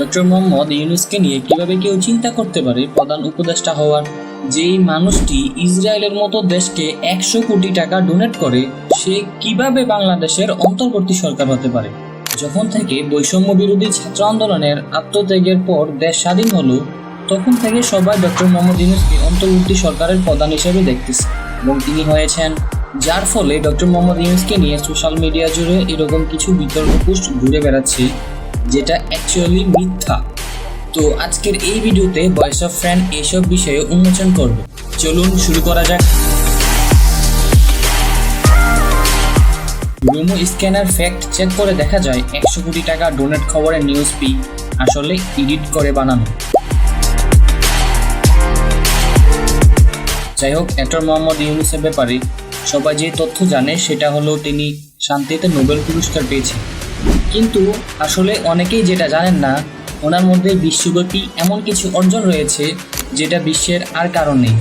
Doctor Mohammad ইউনুসকে নিয়ে কীভাবে কেউ চিন্তা করতে পারে প্রধান উপদেষ্টা হওয়ার? যেই মানুষটি ইসরায়েলের মতো দেশকে একশো কোটি টাকা ডোনেট করে, সে কীভাবে বাংলাদেশের অন্তর্বর্তী সরকার হতে পারে? যখন থেকে বৈষম্য বিরোধী ছাত্র আন্দোলনের আত্মত্যাগের পর দেশ স্বাধীন হলো, তখন থেকে সবাই ডক্টর মোহাম্মদ ইউনুসকে অন্তর্বর্তী সরকারের প্রধান হিসেবে দেখতেছে এবং তিনি হয়েছেন, যার ফলে ডক্টর মোহাম্মদ ইউনুসকে নিয়ে সোশ্যাল মিডিয়া জুড়ে এরকম কিছু বিতর্ক পোস্ট ঘুরে বেড়াচ্ছে। যেটা অ্যাকচুয়ালি মিথ্যা। তো আজকের এই ভিডিওতে ভয়েস অফ ফ্রেন্ড এইসব বিষয়ে উন্মোচন করব। চলুন শুরু করা যাক। রুমো স্ক্যানার ফ্যাক্ট চেক করে দেখা যায় একশো কোটি টাকা ডোনেট খবরের নিউজ পি আসলে এডিট করে বানানো। যাই হোক অ্যাক্টর মোহাম্মদ ইউনুসের ব্যাপারে সবাই যে তথ্য জানে সেটা হলো তিনি শান্তিতে নোবেল পুরস্কার পেয়েছেন। কিন্তু আসলে অনেকেই যেটা জানেন না, ওনার মধ্যে বিশ্বব্যাপী এমন কিছু অর্জন রয়েছে যেটা বিশ্বের আর কারণ নেই।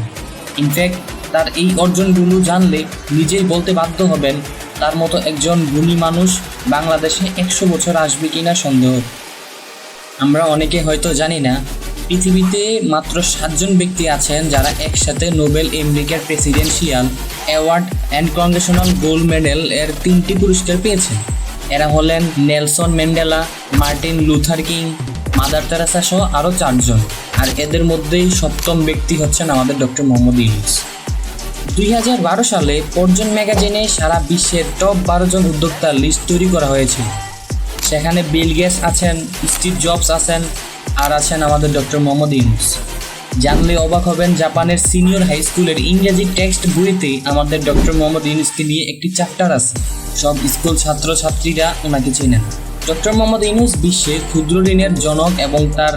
ইনফ্যাক্ট তার এই অর্জনগুলো জানলে নিজেই বলতে বাধ্য হবেন, তার মতো একজন গুণী মানুষ বাংলাদেশে একশো বছর আসবে কিনা সন্দেহ। আমরা অনেকে হয়তো জানি না, পৃথিবীতে মাত্র সাতজন ব্যক্তি আছেন যারা একসাথে নোবেল আমেরিকার presidential award and congressional gold medal এর তিনটি পুরস্কার পেয়েছেন। এরা হলেন Nelson Mandela, Martin Luther King, mother Teresa সহ আরও চারজন। আর এদের মধ্যেই সপ্তম ব্যক্তি হচ্ছেন আমাদের ডক্টর মোহাম্মদ ইউনুস। দুই হাজার বারো সালে পর্যন ম্যাগাজিনে সারা বিশ্বের টপ বারো জন উদ্যোক্তার লিস্ট তৈরি করা হয়েছিল সেখানে বিল গেটস আছেন, স্টিভ জবস আছেন, আর আছেন আমাদের ডক্টর মোহাম্মদ ইউনুস। জানলে অবাক হবেন, জাপানের সিনিয়র হাই স্কুলের ইংরেজি টেক্সট বইতে আমাদের ডক্টর মোহাম্মদ ইউনুসকে নিয়ে একটি চ্যাপ্টার আছে। সব স্কুল ছাত্রছাত্রীরা ওনাকে চেনেন। ডক্টর মোহাম্মদ ইউনুস বিশ্বে ক্ষুদ্র ঋণের জনক এবং তার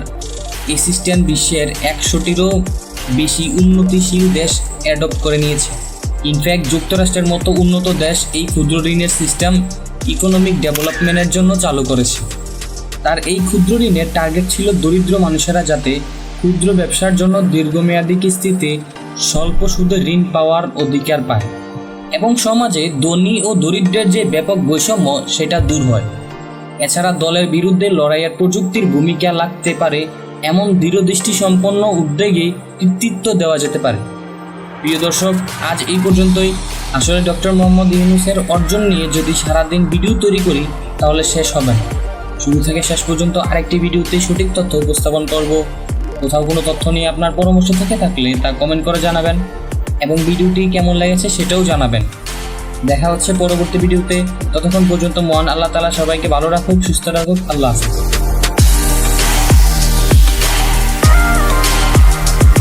অ্যাসিস্ট্যান্ট বিশ্বের একশোটিরও বেশি উন্নতিশীল দেশ অ্যাডপ্ট করে নিয়েছে। ইনফ্যাক্ট, যুক্তরাষ্ট্রের মতো উন্নত দেশ এই ক্ষুদ্র ঋণের সিস্টেম ইকোনমিক ডেভেলপমেন্টের জন্য চালু করেছে। তার এই ক্ষুদ্র ঋণের টার্গেট ছিল দরিদ্র মানুষেরা যাতে ক্ষুদ্র ব্যবসার জন্য দীর্ঘমেয়াদী কিস্তিতে স্বল্প সুদে ঋণ পাওয়ার অধিকার পায় এবং সমাজে ধনী ও দরিদ্রের যে ব্যাপক বৈষম্য, সেটা দূর হয়। এছাড়া দলের বিরুদ্ধে লড়াইয়ের প্রযুক্তির ভূমিকা লাগতে পারে এমন দৃঢ়দৃষ্টি সম্পন্ন উদ্যোগে কৃতিত্ব দেওয়া যেতে পারে। প্রিয় দর্শক, আজ এই পর্যন্তই। আসলে ডক্টর মোহাম্মদ ইউনুসের অর্জন নিয়ে যদি সারাদিন ভিডিও তৈরি করি, তাহলে শেষ হবে না। শুরু থেকে শেষ পর্যন্ত আরেকটি ভিডিওতে সঠিক তথ্য উপস্থাপন করব। কোথাও কোনো তথ্য নিয়ে আপনার পরামর্শ থেকে থাকলে তা কমেন্ট করে জানাবেন এবং ভিডিওটি কেমন লেগেছে সেটাও জানাবেন। দেখা হচ্ছে পরবর্তী ভিডিওতে। ততক্ষণ পর্যন্ত মহান আল্লাহ তালা সবাইকে ভালো রাখুক, সুস্থ রাখুক। আল্লাহ হাফিজ।